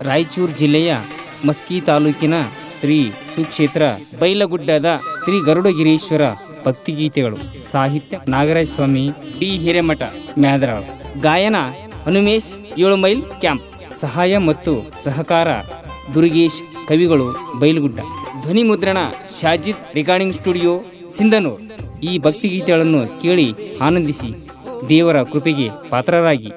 ರಾಯಚೂರು ಜಿಲ್ಲೆಯ ಮಸ್ಕಿ ತಾಲೂಕಿನ ಶ್ರೀ ಸುಕ್ಷೇತ್ರ ಬೈಲಗುಡ್ಡದ ಶ್ರೀ ಗರುಡಗಿರೀಶ್ವರ ಭಕ್ತಿಗೀತೆಗಳು. ಸಾಹಿತ್ಯ ನಾಗರಾಜ ಸ್ವಾಮಿ ಡಿ. ಹಿರೇಮಠ, ಮ್ಯಾದರಾಳ್. ಗಾಯನ ಹನುಮೇಶ್ ಏಳು ಮೈಲ್ ಕ್ಯಾಂಪ್. ಸಹಾಯ ಮತ್ತು ಸಹಕಾರ ದುರ್ಗೇಶ್ ಕವಿಗಳು ಬೈಲಗುಡ್ಡ. ಧ್ವನಿ ಮುದ್ರಣ ಶಾಜಿದ್ ರೆಕಾರ್ಡಿಂಗ್ ಸ್ಟುಡಿಯೋ ಸಿಂಧನೂರ್. ಈ ಭಕ್ತಿಗೀತೆಗಳನ್ನು ಕೇಳಿ ಆನಂದಿಸಿ ದೇವರ ಕೃಪೆಗೆ ಪಾತ್ರರಾಗಿ.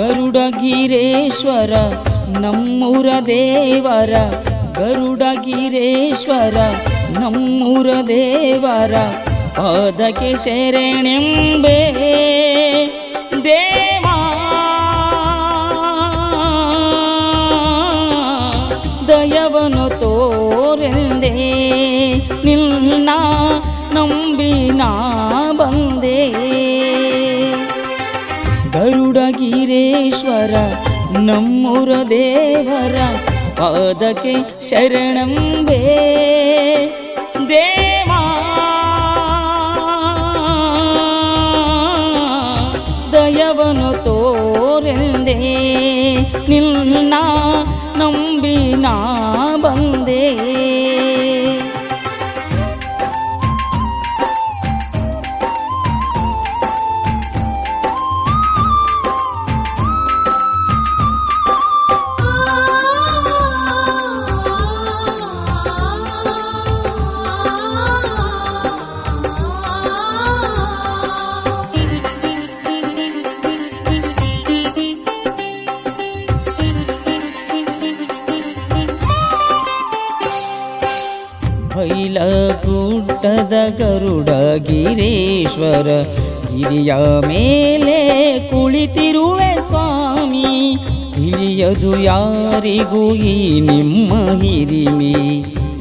ಗರುಡಗಿರೇಶ್ವರ ನಮ್ಮೂರ ದೇವರ ಗರುಡಗಿರೇಶ್ವರ ನಮ್ಮೂರ ದೇವರ ಪಾದಕ್ಕೆ ಶರಣೆಂಬೆ ದೇವಾ. ದಯವನು ತೋರೆಂದೆ ನಿನ್ನ ನಂಬಿನ ಬಂದೆ. ಗರುಡಗಿರೇಶ್ವರ ನಮ್ಮೂರ ದೇವರ ಪಾದಕ್ಕೆ ಶರಣಂಬೆ ದೇವಾ ದಯವನು ತೋರೆಂದೇ ನಿನ್ನ ನಂಬಿನ ಗರುಡಗಿರೇಶ್ವರ ಗಿರಿಯ ಮೇಲೆ ಕುಳಿತಿರುವೆ ಸ್ವಾಮಿ ತಿಳಿಯದು ಯಾರಿಗೂ ಈ ನಿಮ್ಮ ಹಿರಿಮೆ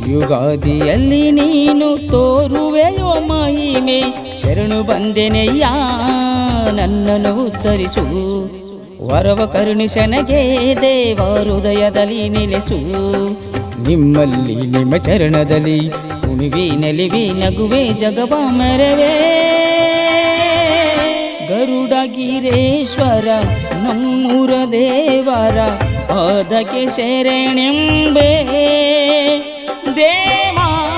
ಯುಗಾದಿಯಲ್ಲಿ ನೀನು ತೋರುವೆಯೋ ಮಹಿಮೆ ಶರಣು ಬಂದೆನೆಯ್ಯ ನನ್ನನ್ನು ಉತ್ತರಿಸು ವರವ ಕರುಣಿಶನಗೆ ದೇವ ಹೃದಯದಲ್ಲಿ ನೆಲೆಸು ನಿಮ್ಮಲ್ಲಿ ನಿಮ್ಮ ಚರಣದಲ್ಲಿ ಕುಣಿವಿ ನಲಿವಿ ನಗುವೆ ಜಗವ ಮರವೇ. ಗರುಡಗಿರೇಶ್ವರ ನಮ್ಮೂರ ದೇವರ ಪಾದಕ್ಕೆ ಶರಣೆಂಬೆ. ದೇವಾ,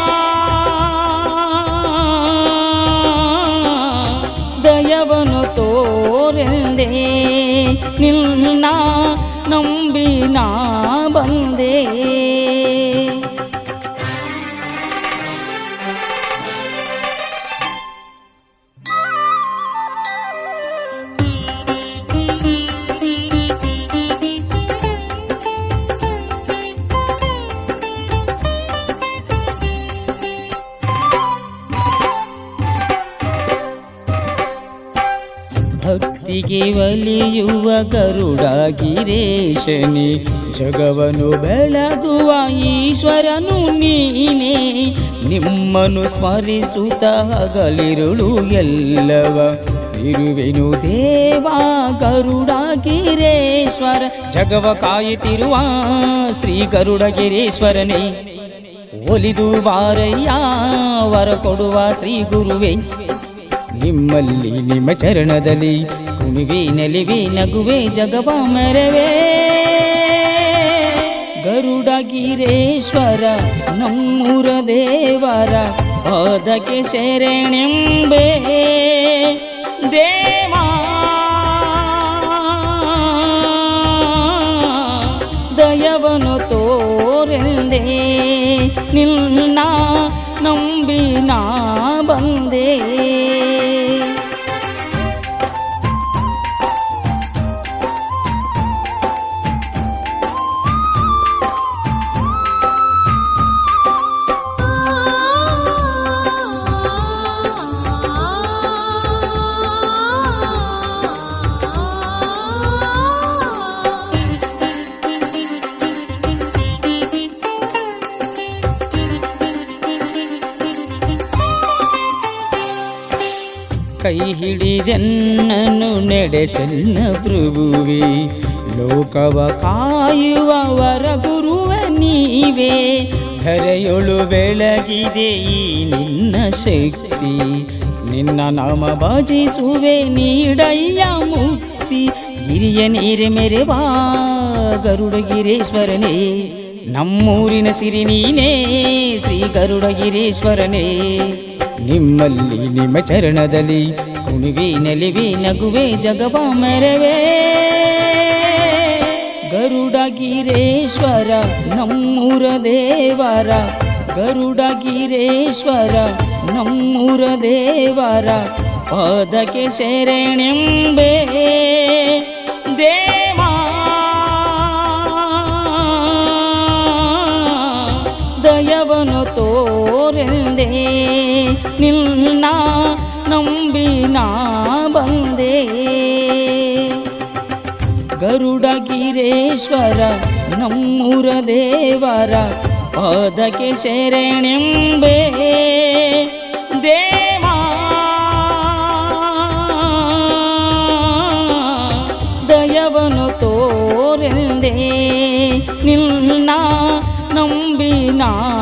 ದಯವನು ತೋರೆಂದೇ. ನಿನ್ನ ನಂಬಿನ ಬಂದೆ ಭಕ್ತಿಗೆ ಒಲಿಯುವ ಗರುಡಗಿರೇಶನೆ ಜಗವನು ಬೆಳಗುವ ಈಶ್ವರನು ನೀನೇ. ನಿಮ್ಮನು ಸ್ಮರಿಸುತ್ತ ಹಗಲಿರುಳು ಎಲ್ಲವ. ಇರುವೆನು ದೇವಾ ಗರುಡಗಿರೇಶ್ವರ ಜಗವ ಕಾಯುತ್ತಿರುವ ಶ್ರೀ ಗರುಡಗಿರೇಶ್ವರನೇ ಒಲಿದು ಬಾರಯ್ಯ, ವರ ಕೊಡುವ ಶ್ರೀ ಗುರುವೆ. ನಿಮ್ಮಲ್ಲಿ ನಿಮ್ಮ ಚರಣದಲ್ಲಿ ಕುಣಿವಿ ನೆಲಿವಿ ನಗುವೆ ಜಗವ ಮರವೇ. ಗರುಡಗಿರೇಶ್ವರ ನಮ್ಮೂರ ದೇವರ ಪಾದಕ್ಕೆ ಶರಣೆಂಬೆ. ದೇವಾ ಕೈ ಹಿಡಿದೆನ್ನನು ನಡೆಸನ್ನ ಪ್ರಭುವೆ. ಲೋಕವ ಕಾಯುವವರ ಗುರುವ ನೀವೇ. ಧರೆಯೊಳು ಬೆಳಗಿದೆ ಈ ನಿನ್ನ ಶಕ್ತಿ. ನಿನ್ನ ನಾಮ ಭಜಿಸುವೆ ನೀಡಯ್ಯ ಮುಕ್ತಿ. ಗಿರಿಯ ನೀರೆ ಮೆರೆವಾ ಗರುಡಗಿರೇಶ್ವರನೇ ನಮ್ಮೂರಿನ ಸಿರಿ ನೀನೇ ಶ್ರೀ ಗರುಡಗಿರೀಶ್ವರನೇ ನಿಮ್ಮಲ್ಲಿ ನಿಮ್ಮ ಚರಣದಲ್ಲಿ ಕುಣಿವೆ ನಲಿವೆ ನಗುವೆ ಜಗವ ಗರುಡ ಗರುಡಗಿರೇಶ್ವರ ನಮ್ಮೂರ ದೇವರ, ಗರುಡ ಗರುಡಗಿರೇಶ್ವರ ನಮ್ಮೂರ ದೇವರ, ಪಾದಕ್ಕೆ ಶರಣೆಂಬೆ ದೇವಾ, ದಯವನು ತೋರೆಂದೆ. ನಿನ್ನ ನಂಬಿ ನಾ ಬಂದೆ. ಗರುಡಗಿರೇಶ್ವರ ನಮ್ಮೂರ ದೇವರ ಪಾದಕ್ಕೆ ಶರಣೆಂಬೆ. ದೇವಾ ದಯವನು ತೋರೆಂದೆ ನಿನ್ನ ನಂಬಿ ನಾ ಬಂದೆ